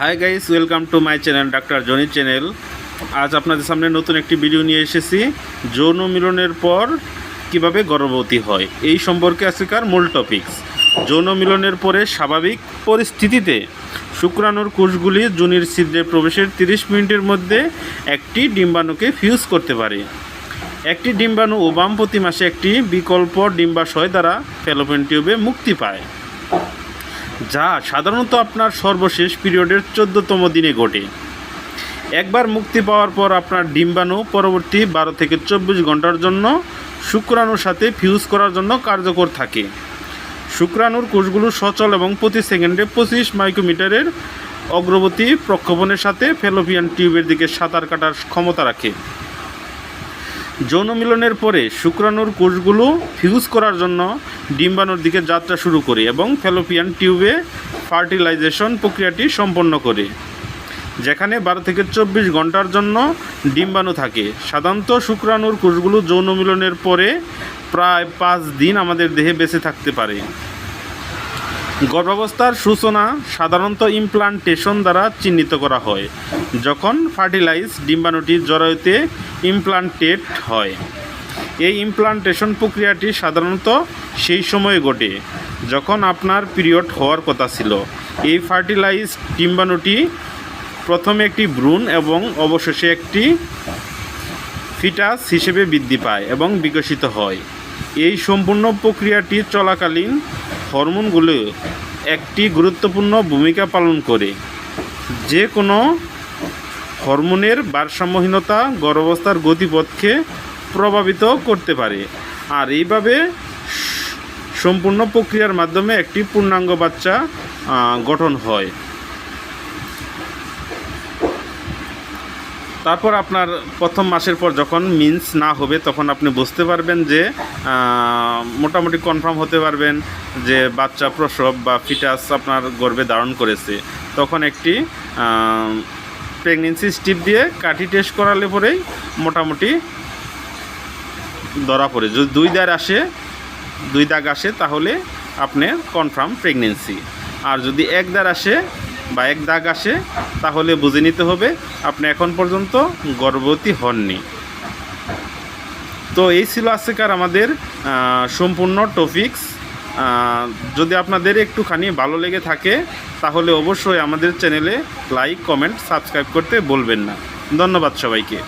Hi guys welcome to my channel doctor Jony channel আজ আপনাদের সামনে নতুন একটি ভিডিও নিয়ে এসেছি। যৌন মিলনের পর কীভাবে গর্ভবতী হয়, এই সম্পর্কে আজকের মূল টপিকস যৌন মিলনের পরে স্বাভাবিক পরিস্থিতিতে শুক্রাণুর কোষগুলি জনির ছিদ্রে প্রবেশের 30 মিনিটের মধ্যে একটি ডিম্বাণুকে ফিউজ করতে পারে। একটি ডিম্বাণু ও বাম প্রতি মাসে একটি বিকল্প ডিম্বাশয় দ্বারা ফ্যালোপেন টিউবে মুক্তি পায়। যা সাধারণত আপনার সর্বশেষ পিরিয়ডের চোদ্দতম দিনে ঘটে। একবার মুক্তি পাওয়ার পর আপনার ডিম্বাণু পরবর্তী বারো থেকে চব্বিশ ঘণ্টার জন্য শুক্রাণুর সাথে ফিউজ করার জন্য কার্যকর থাকে। শুক্রাণুর কোষগুলো সচল এবং প্রতি সেকেন্ডে পঁচিশ মাইক্রোমিটারের অগ্রবর্তী প্রক্ষেপণের সাথে ফেলোপিয়ান টিউবের দিকে সাঁতার কাটার ক্ষমতা রাখে। যৌন মিলনের পরে শুক্রাণুর কোষগুলো ফিউজ করার জন্য ডিম্বাণুর দিকে যাত্রা শুরু করে এবং ফ্যালোপিয়ান টিউবে ফার্টিলাইজেশন প্রক্রিয়াটি সম্পন্ন করে, যেখানে বারো থেকে চব্বিশ ঘণ্টার জন্য ডিম্বাণু থাকে। সাধারণত শুক্রাণুর কোষগুলো যৌন মিলনের পরে প্রায় পাঁচ দিন আমাদের দেহে বেঁচে থাকতে পারে। গর্ভাবস্থার সূচনা সাধারণত ইমপ্লান্টেশন দ্বারা চিহ্নিত করা হয়, যখন ফার্টিলাইজ ডিম্বাণুটি জরায়ুতে ইমপ্লান্টেড হয়। এই ইমপ্লান্টেশন প্রক্রিয়াটি সাধারণত সেই সময়ে ঘটে, যখন আপনার পিরিয়ড হওয়ার কথা ছিল। এই ফার্টিলাইজ ডিম্বাণুটি প্রথমে একটি ভ্রূণ এবং অবশেষে একটি ফিটাস হিসেবে বৃদ্ধি পায় এবং বিকশিত হয়। এই সম্পূর্ণ প্রক্রিয়াটি চলাকালীন হরমোনগুলো একটি গুরুত্বপূর্ণ ভূমিকা পালন করে। যে কোনো হরমোনের ভারসাম্যহীনতা গর্ভাবস্থার গতিপথকে প্রভাবিত করতে পারে। আর এইভাবে সম্পূর্ণ প্রক্রিয়ার মাধ্যমে একটি পূর্ণাঙ্গ বাচ্চা গঠন হয়। তারপর আপনার প্রথম মাসের পর যখন মিন্স না হবে, তখন আপনি বুঝতে পারবেন যে মোটামুটি কনফার্ম হতে পারবেন যে বাচ্চা প্রসব বা ফিটাস আপনার গর্ভে ধারণ করেছে। তখন একটি প্রেগনেন্সি স্টিপ দিয়ে কাঠি টেস্ট করালে পরেই মোটামুটি ধরা পড়ে। যদি দুই দাগ আসে, দুই দাগ আসে, তাহলে আপনি কনফার্ম প্রেগনেন্সি আর যদি এক দাগ আসে বা এক দাগ আসে, তাহলে বুঝে নিতে হবে আপনি এখন পর্যন্ত গর্ভবতী হননি। তো এই ছিল আজকের আমাদের সম্পূর্ণ টপিকস যদি আপনাদের একটুখানি ভালো লেগে থাকে, তাহলে অবশ্যই আমাদের চ্যানেলে লাইক কমেন্ট সাবস্ক্রাইব করতে বলবেন না। ধন্যবাদ সবাইকে।